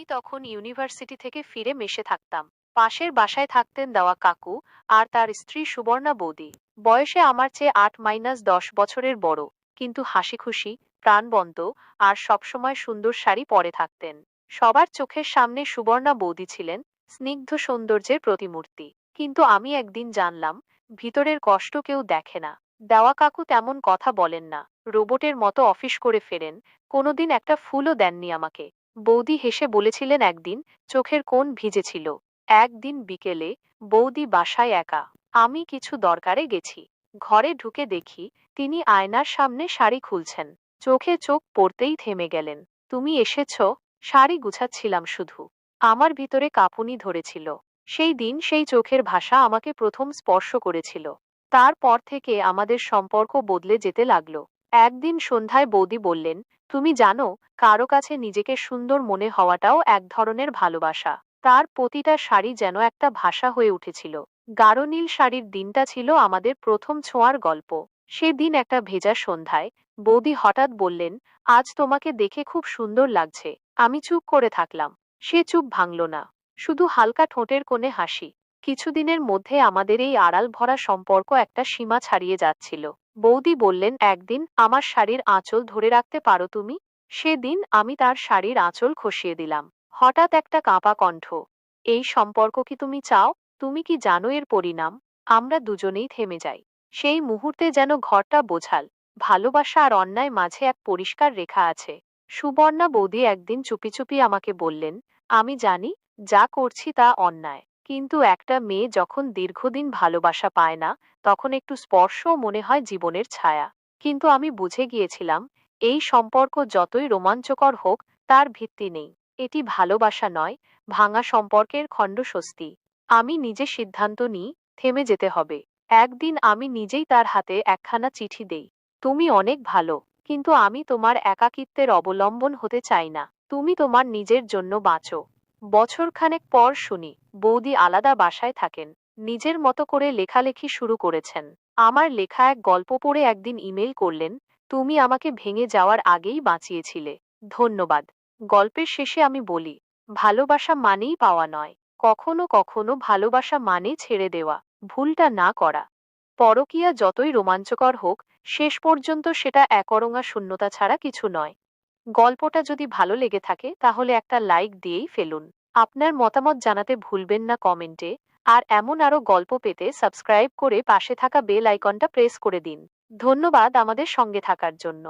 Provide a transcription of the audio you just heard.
আমি তখন ইউনিভার্সিটি থেকে ফিরে মেশে থাকতাম। পাশের বাসায় থাকতেন দেওয়া কাকু আর তার স্ত্রী সুবর্ণা বৌদি। বয়সে আমার চেয়ে আট মাইনাস দশ বছরের বড়, কিন্তু হাসি খুশি প্রাণবন্ত আর সবসময় সুন্দর শাড়ি পরে থাকতেন। সবার চোখের সামনে সুবর্ণা বৌদি ছিলেন স্নিগ্ধ সৌন্দর্যের প্রতিমূর্তি। কিন্তু আমি একদিন জানলাম, ভিতরের কষ্ট কেউ দেখে না। দেওয়া কাকু তেমন কথা বলেন না। রোবটের মতো অফিস করে ফেরেন, কোনোদিন একটা ফুলও দেননি আমাকে। বৌদি হেসে বলেছিলেন একদিন, চোখের কোণ ভিজেছিল। একদিন বিকেলে বৌদি বাসায় একা। আমি কিছু দরকারে গেছি। ঘরে ঢুকে দেখি তিনি আয়নার সামনে শাড়ি খুলছেন। চোখে চোখ পড়তেই থেমে গেলেন। তুমি এসেছ? শাড়ি গুছাচ্ছিলাম শুধু। আমার ভিতরে কাঁপুনি ধরেছিল। সেই দিন সেই চোখের ভাষা আমাকে প্রথম স্পর্শ করেছিল। তারপর থেকে আমাদের সম্পর্ক বদলে যেতে লাগল। একদিন সন্ধ্যায় বৌদি বললেন তুমি জানো, কারও কাছে নিজেকে সুন্দর মনে হওয়াটাও এক ধরনের ভালোবাসা। তার প্রতিটা শাড়ি যেন একটা ভাষা হয়ে উঠেছিল। গাঢ় নীল শাড়ির দিনটা ছিল আমাদের প্রথম ছোঁয়ার গল্প। সেদিন একটা ভেজা সন্ধ্যায় বৌদি হঠাৎ বললেন, আজ তোমাকে দেখে খুব সুন্দর লাগছে। আমি চুপ করে থাকলাম। সে চুপ ভাঙল না। শুধু হালকা ঠোঁটের কোণে হাসি। কিছুদিনের মধ্যে আমাদের এই আড়াল ভরা সম্পর্ক একটা সীমা ছাড়িয়ে যাচ্ছিল। বৌদি বললেন, একদিন আমার শাড়ির আঁচল ধরে রাখতে পারো তুমি? সেদিন আমি তার শাড়ির আঁচল খসিয়ে দিলাম। হঠাৎ একটা কাঁপা কণ্ঠ, এই সম্পর্ক কি তুমি চাও? তুমি কি জানো এর পরিণাম? আমরা দুজনেই থেমে যাই। সেই মুহূর্তে যেন ঘরটা বোঝাল, ভালোবাসা আর অন্যায় মাঝে এক পরিষ্কার রেখা আছে। সুবর্ণা বৌদি একদিন চুপি চুপি আমাকে বললেন, আমি জানি, যা করছি তা অন্যায়। কিন্তু একটা মেয়ে যখন দীর্ঘদিন ভালোবাসা পায় না, তখন একটু স্পর্শও মনে হয় জীবনের ছায়া। কিন্তু আমি বুঝে গিয়েছিলাম, এই সম্পর্ক যতই রোমাঞ্চকর হোক, তার ভিত্তি নেই। এটি ভালোবাসা নয়, ভাঙা সম্পর্কের খণ্ডস্বস্তি আমি নিজে সিদ্ধান্ত নিই, থেমে যেতে হবে। একদিন আমি নিজেই তার হাতে একখানা চিঠি দেই। তুমি অনেক ভালো, কিন্তু আমি তোমার একাকিত্বের অবলম্বন হতে চাই না। তুমি তোমার নিজের জন্য বাঁচো। বছরখানেক পর শুনি, বৌদি আলাদা বাসায় থাকেন, নিজের মতো করে লেখালেখি শুরু করেছেন। আমার লেখা এক গল্প পড়ে একদিন ইমেল করলেন, তুমি আমাকে ভেঙে যাওয়ার আগেই বাঁচিয়েছিলে। ধন্যবাদ। গল্পের শেষে আমি বলি, ভালোবাসা মানেই পাওয়া নয়। কখনো কখনো ভালোবাসা মানে ছেড়ে দেওয়া, ভুলটা না করা। পরকীয়া যতই রোমাঞ্চকর হোক, শেষ পর্যন্ত সেটা একরঙা শূন্যতা ছাড়া কিছু নয়। গল্পটা যদি ভালো লেগে থাকে, তাহলে একটা লাইক দিয়েই ফেলুন। আপনার মতামত জানাতে ভুলবেন না কমেন্টে। আর এমন আরও গল্প পেতে সাবস্ক্রাইব করে পাশে থাকা বেল আইকনটা প্রেস করে দিন। ধন্যবাদ আমাদের সঙ্গে থাকার জন্য।